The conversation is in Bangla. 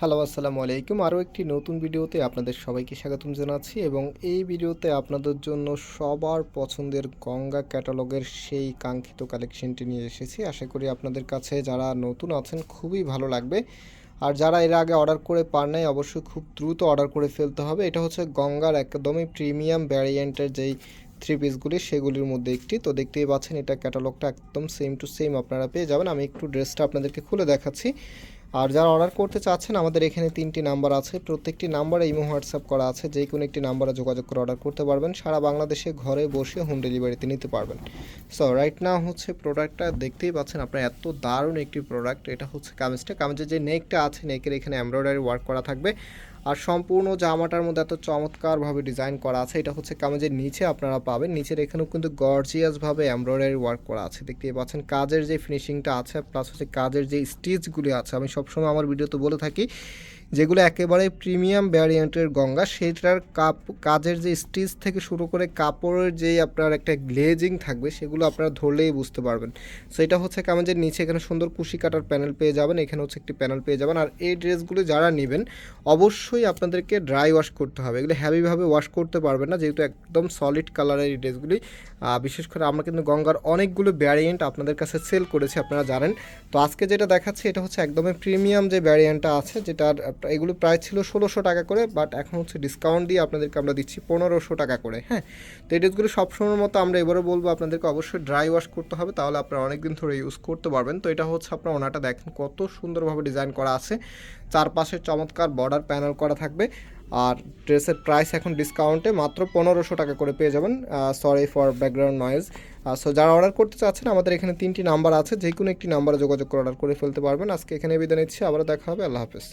হ্যালো, আসসালামু আলাইকুম। আরও একটি নতুন ভিডিওতে আপনাদের সবাইকে স্বাগতম জানাচ্ছি এবং এই ভিডিওতে আপনাদের জন্য সবার পছন্দের গঙ্গা ক্যাটালগের সেই কাঙ্ক্ষিত কালেকশনটি নিয়ে এসেছি। আশা করি আপনাদের কাছে যারা নতুন আছেন, খুবই ভালো লাগবে। আর যারা এর আগে অর্ডার করে পার নাই, অবশ্যই খুব দ্রুত অর্ডার করে ফেলতে হবে। এটা হচ্ছে গঙ্গার একদমই প্রিমিয়াম ভ্যারিয়েন্টের যেই থ্রি পিসগুলি সেগুলির মধ্যে একটি। তো দেখতেই পাচ্ছেন, এটা ক্যাটালগটা একদম সেম টু সেম আপনারা পেয়ে যাবেন। আমি একটু ড্রেসটা আপনাদেরকে খুলে দেখাচ্ছি। আর যারা অর্ডার করতে চাচ্ছেন, আমাদের এখানে তিনটি নাম্বার আছে। প্রত্যেকটি নাম্বারে ইমো হোয়াটসঅ্যাপ করা আছে। যে কোনো একটি নাম্বারে যোগাযোগ করে অর্ডার করতে পারবেন। সারা বাংলাদেশে ঘরে বসে হোম ডেলিভারিতে নিতে পারবেন। সো রাইট না হচ্ছে প্রোডাক্টটা দেখতেই পাচ্ছেন আপনার এত দারুণ একটি প্রোডাক্ট এটা হচ্ছে কামিজটা। কামিজের যে নেকটা আছে নেকের এখানে এমব্রয়ডারি ওয়ার্ক করা থাকবে। আর সম্পূর্ণ জামাটার মধ্যে এত চমৎকারভাবে ডিজাইন করা আছে, এটা হচ্ছে কামিজের নিচে আপনারা পাবেন। নিচের এখানেও কিন্তু গর্জিয়াসভাবে এমব্রয়ডারি ওয়ার্ক করা আছে, দেখতেই পাচ্ছেন। কাজের যে ফিনিশিংটা আছে প্লাস হচ্ছে কাজের যে স্টিচগুলি আছে, আমি সবসময় আমার ভিডিওতে বলে থাকি, যেগুলো একেবারে প্রিমিয়াম ভ্যারিয়েন্টের গঙ্গা, সেটার কাপ, কাজের যে স্টিচ থেকে শুরু করে কাপড়ের যে আপনার একটা গ্লেজিং থাকবে, সেগুলো আপনারা ধরলেই বুঝতে পারবেন। সো এটা হচ্ছে কামিজের নিচে এখানে সুন্দর কুশি কাটার প্যানেল পেয়ে যাবেন, এখানে হচ্ছে একটি প্যানেল পেয়ে যাবেন। আর এই ড্রেসগুলো যারা নেবেন, অবশ্যই আপনাদেরকে ড্রাই ওয়াশ করতে হবে। এগুলো হ্যাভিভাবে ওয়াশ করতে পারবেন না, যেহেতু একদম সলিড কালারের এই ড্রেসগুলি বিশেষ করে আমরা কিন্তু গঙ্গার অনেকগুলো ভ্যারিয়েন্ট আপনাদের কাছে সেল করেছি, আপনারা জানেন। তো আজকে যেটা দেখাচ্ছি, এটা হচ্ছে একদমই প্রিমিয়াম যে ভ্যারিয়েন্টটা আছে, যেটার এগুলো প্রায় ছিল ষোলোশো টাকা করে বাট এখন হচ্ছে ডিসকাউন্ট দিয়ে আপনাদেরকে আমরা দিচ্ছি পনেরোশো টাকা করে হ্যাঁ? তো এই ড্রেসগুলো সবসময়ের মতো আমরা এবারও বলব, আপনাদেরকে অবশ্যই ড্রাই ওয়াশ করতে হবে, তাহলে আপনারা অনেকদিন ধরে ইউজ করতে পারবেন। তো এটা হচ্ছে আপনার ওনাটা দেখেন কত সুন্দরভাবে ডিজাইন করা আছে। চারপাশে চমৎকার বর্ডার প্যানেল করা থাকবে। আর ড্রেসের প্রাইস এখন ডিসকাউন্টে মাত্র পনেরোশো টাকা করে পেয়ে যাবেন। Sorry for background noise so যারা অর্ডার করতে চাচ্ছেন, আমাদের এখানে তিনটি নাম্বার আছে। যে কোনো একটি নাম্বারে যোগাযোগ করে অর্ডার করে ফেলতে পারবেন। আজকে এখানে বিদায় নিচ্ছি। আবারও দেখা হবে। আল্লাহ হাফেজ।